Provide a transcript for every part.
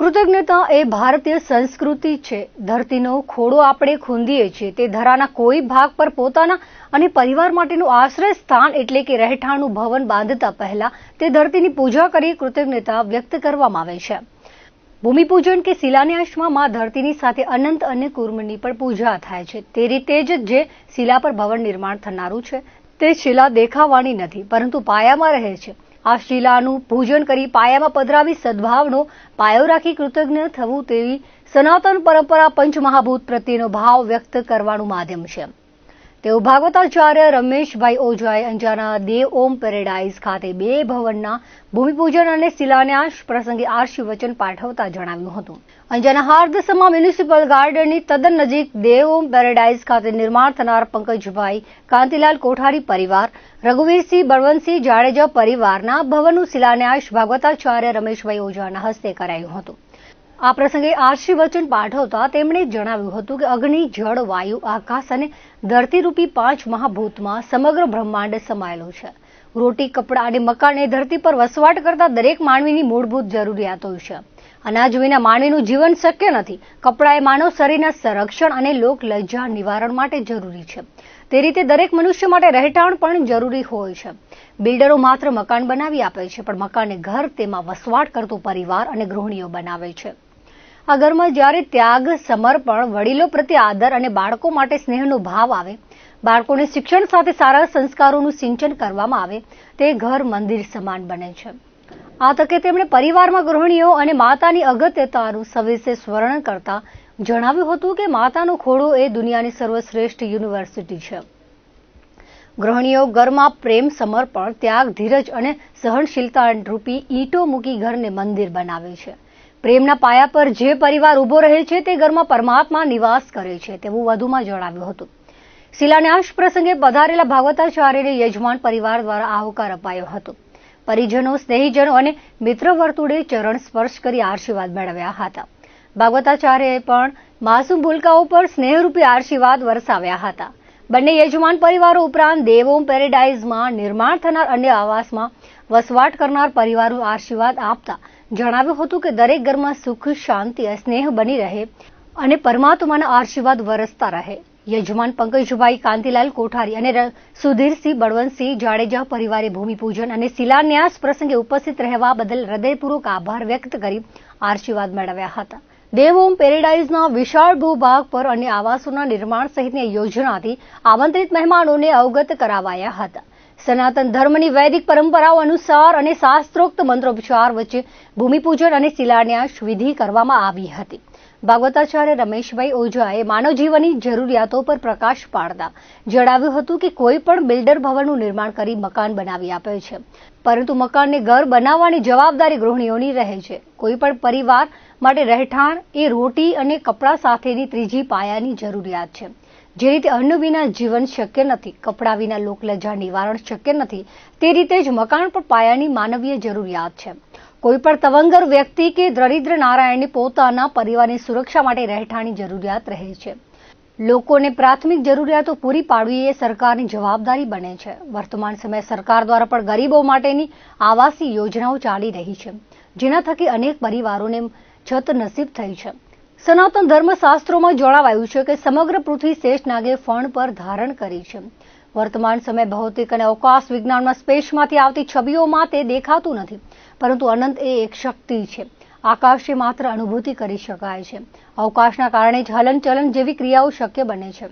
કૃતજ્ઞતા એ ભારતીય સંસ્કૃતિ છે. ધરતીનો ખોડો આપણે ખૂંદીએ છીએ. તે ધરાના કોઈ ભાગ પર પોતાના અને પરિવાર માટેનું આશ્રય સ્થાન એટલે કે રહેઠાણનું ભવન બાંધતા પહેલા તે ધરતીની પૂજા કરી કૃતજ્ઞતા વ્યક્ત કરવામાં આવે છે. ભૂમિપૂજન કે શિલાન્યાસમાં માં ધરતીની સાથે અનંત અને કુર્મની પણ પૂજા થાય છે. તે રીતે જ જે શિલા પર ભવન નિર્માણ થનારું છે, તે શિલા દેખાવાની નથી, પરંતુ પાયામાં રહે છે. આ શિલાનું પૂજન કરી પાયામાં પધરાવી સદભાવનો પાયો રાખી કૃતજ્ઞ થવું તેવી સનાતન પરંપરા પંચમહાભૂત પ્રત્યેનો ભાવ વ્યક્ત કરવાનું માધ્યમ છે. તેઓ ભાગવતાચાર્ય રમેશભાઈ ઓઝાએ અંજારના દેવ ઓમ પેરેડાઇઝ ખાતે બે ભવનના ભૂમિપૂજન અને શિલાન્યાસ પ્રસંગે આશીર્વચન પાઠવતા જણાવ્યું હતું. અંજારના હાર્દસમા મ્યુનિસિપલ ગાર્ડનની તદ્દન નજીક દેવ પેરેડાઇઝ ખાતે નિર્માણ થનાર પંકજભાઈ કાંતિલાલ કોઠારી પરિવાર, રઘુવીરસિંહ બળવંતસિંહ જાડેજા પરિવારના ભવનનું શિલાન્યાસ ભાગવતાચાર્ય રમેશભાઈ ઓઝાના હસ્તે કરાયું હતું. આ પ્રસંગે આશીર્વચન પાઠવતા તેમણે જણાવ્યું હતું કે અગ્નિ, જળ, વાયુ, આકાશ અને ધરતીરૂપી પાંચ મહાભૂતમાં સમગ્ર બ્રહ્માંડ સમાયેલું છે. રોટી, કપડાં અને મકાન એ ધરતી પર વસવાટ કરતા દરેક માનવીની મૂળભૂત જરૂરિયાતો છે. અનાજ વિના માનવીનું જીવન શક્ય નથી. કપડાં એ માનવ શરીરના સંરક્ષણ અને લોક લજ્જા નિવારણ માટે જરૂરી છે. તે રીતે દરેક મનુષ્ય માટે રહેઠાણ પણ જરૂરી હોય છે. બિલ્ડરો માત્ર મકાન બનાવી આપે છે, પણ મકાનને ઘર તેમાં વસવાટ કરતો પરિવાર અને ગૃહિણીઓ બનાવે છે. આ ઘરમાં જ્યારે ત્યાગ, સમર્પણ, વડીલો પ્રત્યે આદર અને બાળકો માટે સ્નેહનો ભાવ આવે, બાળકોને શિક્ષણ સાથે સારા સંસ્કારોનું સિંચન કરવામાં આવે, તે ઘર મંદિર સમાન બને છે. આ તકે તેમણે પરિવારમાં ગૃહિણીઓ અને માતાની અગત્યતાનું સવિશેષ વર્ણન કરતા જણાવ્યું હતું કે માતાનો ખોડો એ દુનિયાની સર્વશ્રેષ્ઠ યુનિવર્સિટી છે. ગૃહિણીઓ ઘરમાં પ્રેમ સમર્પણ, ત્યાગ, ધીરજ અને સહનશીલતા રૂપી ઈંટો મૂકી ઘરને મંદિર બનાવે છે. પ્રેમના પાયા પર જે પરિવાર ઊભો રહે છે તે ઘરમાં પરમાત્મા નિવાસ કરે છે તેવું વધુમાં જણાવ્યું હતું. શિલાન્યાસ પ્રસંગે પધારેલા ભાગવતાચાર્યને યજમાન પરિવાર દ્વારા આવકાર અપાયો હતો. પરિજનો, સ્નેહીજનો અને મિત્ર વર્તુળે ચરણ સ્પર્શ કરી આશીર્વાદ મેળવ્યા હતા. ભાગવતાચાર્યએ પણ માસૂમ ભૂલકાઓ પર સ્નેહરૂપી આશીર્વાદ વરસાવ્યા હતા. બંને યજમાન પરિવારો ઉપરાંત દેવોમ પેરેડાઇઝમાં નિર્માણ થનાર અન્ય આવાસમાં વસવાટ કરનાર પરિવારો આશીર્વાદ આપતા જણાવ્યું હતું કે દરેક ઘરમાં સુખ, શાંતિ સ્નેહ બની રહે અને પરમાત્માના આશીર્વાદ વરસતા રહે. યજમાન પંકજભાઈ કાંતિલાલ કોઠારી અને સુધીરસિંહ બળવંતસિંહ જાડેજા પરિવારે ભૂમિપૂજન અને શિલાન્યાસ પ્રસંગે ઉપસ્થિત રહેવા બદલ હૃદયપૂર્વક આભાર વ્યક્ત કરી આશીર્વાદ મેળવ્યા હતા. દેવઓમ પેરેડાઇઝના વિશાળ ભૂભાગ પર અને આવાસોના નિર્માણ સહિતની યોજનાથી આમંત્રિત મહેમાનોને અવગત કરાવાયા હતા. સનાતન ધર્મની વૈદિક પરંપરાઓ અનુસાર અને શાસ્ત્રોક્ત મંત્રોપચાર વચ્ચે ભૂમિપૂજન અને શિલાન્યાસ વિધિ કરવામાં આવી હતી. ભાગવતાચાર્ય રમેશભાઈ ઓઝાએ માનવજીવનની જરૂરિયાતો પર પ્રકાશ પાડતા જણાવ્યું હતું કે કોઈ પણ બિલ્ડર ભવનનું નિર્માણ કરી મકાન બનાવી આપે છે. પરંતુ મકાનને ઘર બનાવવાની જવાબદારી ગૃહિણીઓની રહે છે. કોઈ પણ પરિવાર માટે રહેઠાણ એ રોટી અને કપડાં સાથેની ત્રીજી પાયાની જરૂરિયાત છે. જે રીતે અન્ન વિના જીવન શક્ય નથી, કપડા વિના લોકલજા નિવારણ શક્ય નથી, તે રીતે જ મકાન પણ પાયાની માનવીય જરૂરિયાત છે. કોઈ પણ તવંગર વ્યક્તિ કે દરિદ્ર નારાયણની પોતાના પરિવારની સુરક્ષા માટે રહેઠાણની જરૂરિયાત રહે છે. લોકોને પ્રાથમિક જરૂરિયાતો પૂરી પાડવી એ સરકારની જવાબદારી બને છે. વર્તમાન સમયે સરકાર દ્વારા પણ ગરીબો માટેની આવાસી યોજનાઓ ચાલી રહી છે, જેના થકી અનેક પરિવારોને છત નસીબ થઈ છે. સનાતન ધર્મશાસ્ત્રોમાં જણાવાયું છે કે સમગ્ર પૃથ્વી શેષનાગે ફણ પર ધારણ કરી છે. વર્તમાન સમય ભૌતિક અને અવકાશ વિજ્ઞાનમાં સ્પેસમાંથી આવતી છબીઓમાં તે દેખાતું નથી, પરંતુ અનંત એ એક શક્તિ છે. આકાશે માત્ર અનુભૂતિ કરી શકાય છે. અવકાશના કારણે જ હલનચલન જેવી ક્રિયાઓ શક્ય બને છે.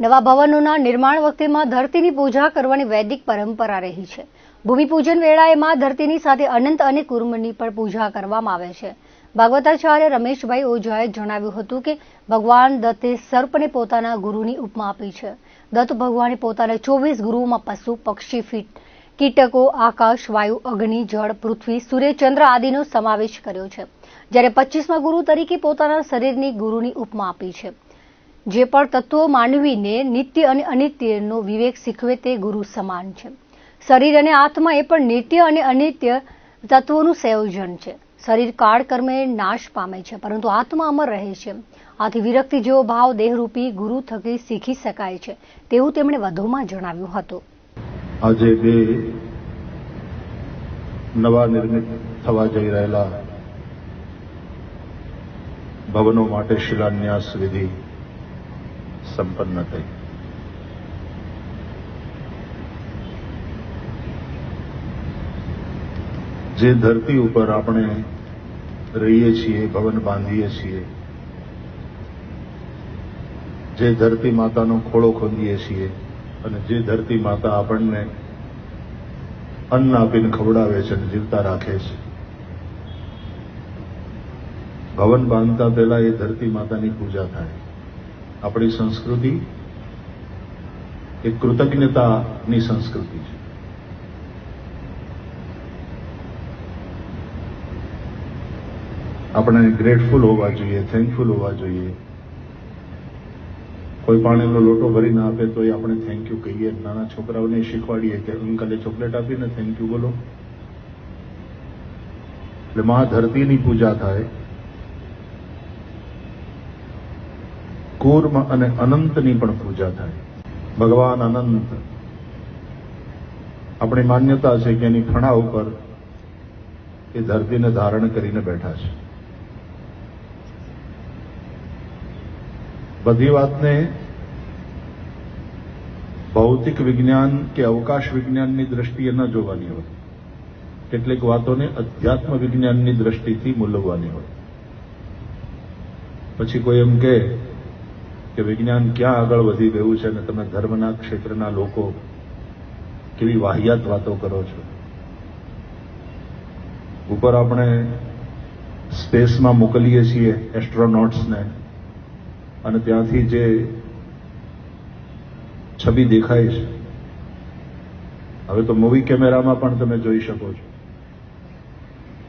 નવા ભવનોના નિર્માણ વખતે માં ધરતીની પૂજા કરવાની વૈદિક પરંપરા રહી છે. ભૂમિપૂજન વેળાએ માં ધરતીની સાથે અનંત અને કુર્મની પણ પૂજા કરવામાં આવે છે. ભાગવતાચાર્ય રમેશભાઈ ઓઝાએ જણાવ્યું હતું કે ભગવાન દત્તે સર્પને પોતાના ગુરુની ઉપમા આપી છે. દત્ત ભગવાને પોતાના ચોવીસ ગુરુઓમાં પશુ, પક્ષી, ફીટ, કીટકો, આકાશ, વાયુ, અગ્નિ, જળ, પૃથ્વી, સૂર્ય, ચંદ્ર આદિનો સમાવેશ કર્યો છે. જ્યારે પચીસમાં ગુરુ તરીકે પોતાના શરીરની ગુરુની ઉપમા આપી છે. જે પણ તત્વો માનવીને નિત્ય અને અનિત્યનો વિવેક શીખવે તે ગુરુ સમાન છે. શરીર અને આત્મા એ પણ નિત્ય અને અનિત્ય તત્વોનું સંયોજન છે. શરીર કાળકર્મે નાશ પામે છે, પરંતુ આત્મા અમર રહે છે. આથી વિરક્તિ જેવો ભાવ દેહરૂપી ગુરુ થકી શીખી શકાય છે, તેવું તેમણે વધુમાં જણાવ્યું હતું. આજે બે નવા નિર્મિત થવા જઈ રહેલા ભવનો માટે શિલાન્યાસ વિધિ સંપન્ન થઈ. જે ધરતી ઉપર આપણે રહીએ છીએ, ભવન બાંધીએ છીએ, જે ધરતી માતાનો ખોળો ખોંદીએ છીએ અને જે ધરતી માતા આપણને અન્ન આપીને ખવડાવે છે અને જીવતા રાખે છે. ભવન બાંધતા પહેલા એ ધરતી માતાની પૂજા થાય. આપણી સંસ્કૃતિ એ કૃતજ્ઞતાની સંસ્કૃતિ છે. આપણે ગ્રેટફુલ હોવા જોઈએ થેન્કફુલ હોવા જોઈએ. કોઈ પાણીનો લોટો ભરીને આપે તો એ આપણે થેન્ક યુ કહીએ. નાના છોકરાઓને શીખવાડીએ કે અંકલે ચોકલેટ આપીને થેન્ક યુ બોલો. એટલે મા ધરતીની પૂજા થાય. કૂર્મ અને અનંતની પણ પૂજા થાય. ભગવાન અનંત. આપણી માન્યતા છે કે એની ખણા ઉપર એ ધરતીને ધારણ કરીને બેઠા છે. બધી વાતને ભૌતિક વિજ્ઞાન કે અવકાશ વિજ્ઞાનની દ્રષ્ટિએ ન જોવાની હોય. કેટલીક વાતોને અધ્યાત્મ વિજ્ઞાનની દ્રષ્ટિથી મૂલવવાની હોય. પછી કોઈ એમ કહે કે વિજ્ઞાન ક્યાં આગળ વધી ગયું છે અને તમે ધર્મના ક્ષેત્રના લોકો કેવી વાહિયાત વાતો કરો છો. ઉપર આપણે સ્પેસમાં મોકલીએ છીએ એસ્ટ્રોનોટ્સને. અને ત્યાંથી જે છબી દેખાય છે. હવે તો મૂવી કેમેરામાં પણ તમે જોઈ શકો છો.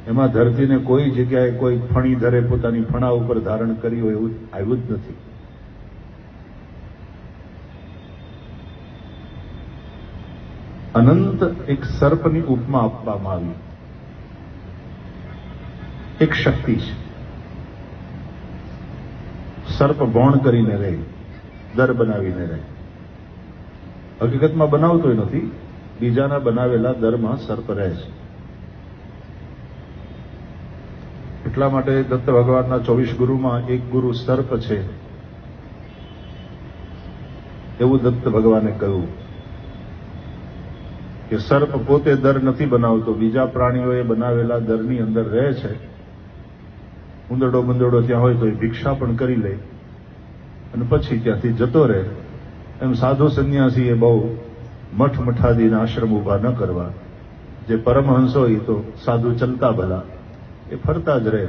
એમાં ધરતીને કોઈ જગ્યાએ કોઈ ફણી ધરે પોતાની ફણા ઉપર ધારણ કરી હોય એવું આવ્યું જ નથી. અનંત એક સર્પની ઉપમા આપવામાં આવી. એક શક્તિ છે. સર્પ ગૌણ કરીને રહે, દર બનાવીને રહે. હકીકતમાં બનાવતો નથી, બીજાના બનાવેલા દરમાં સર્પ રહે છે. એટલા માટે દત્ત ભગવાનના ચોવીસ ગુરુમાં એક ગુરુ સર્પ છે. એવું દત્ત ભગવાને કહ્યું કે સર્પ પોતે દર નથી બનાવતો, બીજા પ્રાણીઓએ બનાવેલા દરની અંદર રહે છે. ઉંદરડો બંદરડો ત્યાં હોય તો એ ભિક્ષા પણ કરી લે. અને પછી ત્યાંથી જતો રહે. એમ સાધુ સંન્યાસી એ બહુ મઠ મઠાદીના આશ્રમ ઊભા ન કરવા. જે પરમહંસ હોય તો સાધુ ચલતા ભલા. એ ફરતા જ રહે.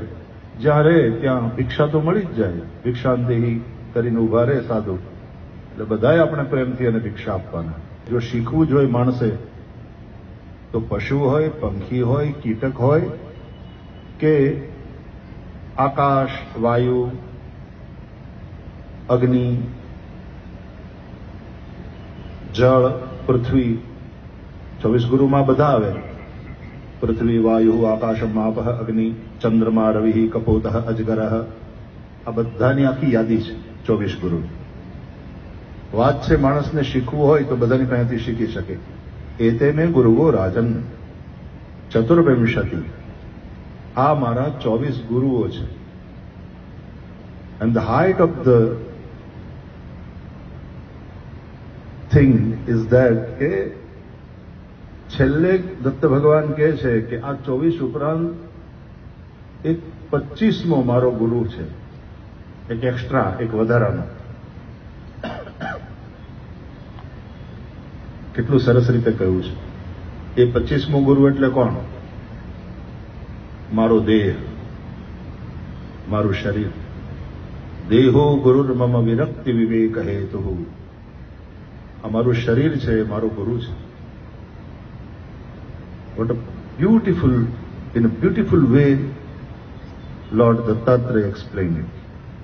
જ્યાં રહે ત્યાં ભિક્ષા તો મળી જ જાય. ભિક્ષાંદેહી કરીને ઊભા રહે સાધુ. એટલે બધાએ આપણે પ્રેમથી અને ભિક્ષા આપવાના. જો શીખવું જ હોય માણસે, તો પશુ હોય, પંખી હોય, કીટક હોય, કે આકાશ, વાયુ, અગ્નિ, જળ, પૃથ્વી. ચોવીસ ગુરુમાં બધા આવે. પૃથ્વી, વાયુ, આકાશ, માપ, અગ્નિ, ચંદ્રમા, રવિ, કપોત, અજગર. આ બધાની આખી યાદી છે, ચોવીસ ગુરુ. વાત છે માણસને શીખવું હોય તો બધાની પાસેથી શીખી શકે. એ તે મેં ગુરુઓ રાજન. ચતુર્વિંશતિ. આ મારા ચોવીસ ગુરુઓ છે. And the height of the thing is that કે છેલ્લે દત્ત ભગવાન કહે છે કે આ ચોવીસ ઉપરાંત એક પચીસમો મારો ગુરુ છે. એક એક્સ્ટ્રા એક વધારાનો. કેટલું સરસ રીતે કહ્યું છે. એ પચીસમો ગુરુ એટલે કોણ? મારો દેહ, મારું શરીર. દેહો ગુરુર મમ વિરક્તિ વિવેક હેતુ. આ મારું શરીર છે મારું મારો ગુરુ છે. What a beautiful in a beautiful way lord Dattatreya explain it